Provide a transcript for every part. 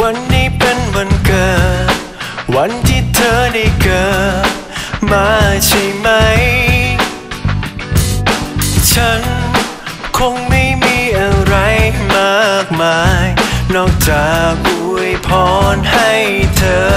วันนี้เป็นวันเกิด วันที่เธอได้เกิด มาใช่ไหม ฉันคงไม่มีอะไรมากมาย นอกจากอวยพรให้เธอ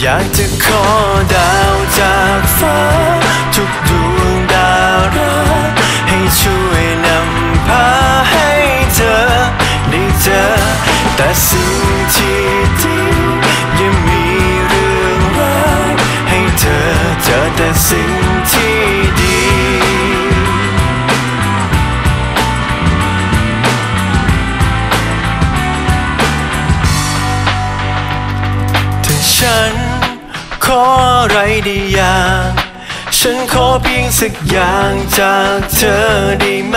อยากจะขอดาวจากฟ้า ทุกดวงดาวราให้ช่วยนำพาให้เธอได้เจอแต่สิ่ง ที่ดียังมีเรื่องร้ายให้เธอเจอแต่สิ่งที่ดีถ้าฉันขออะไรได้อย่างฉันขอเพียงสักอย่างจากเธอได้ไหม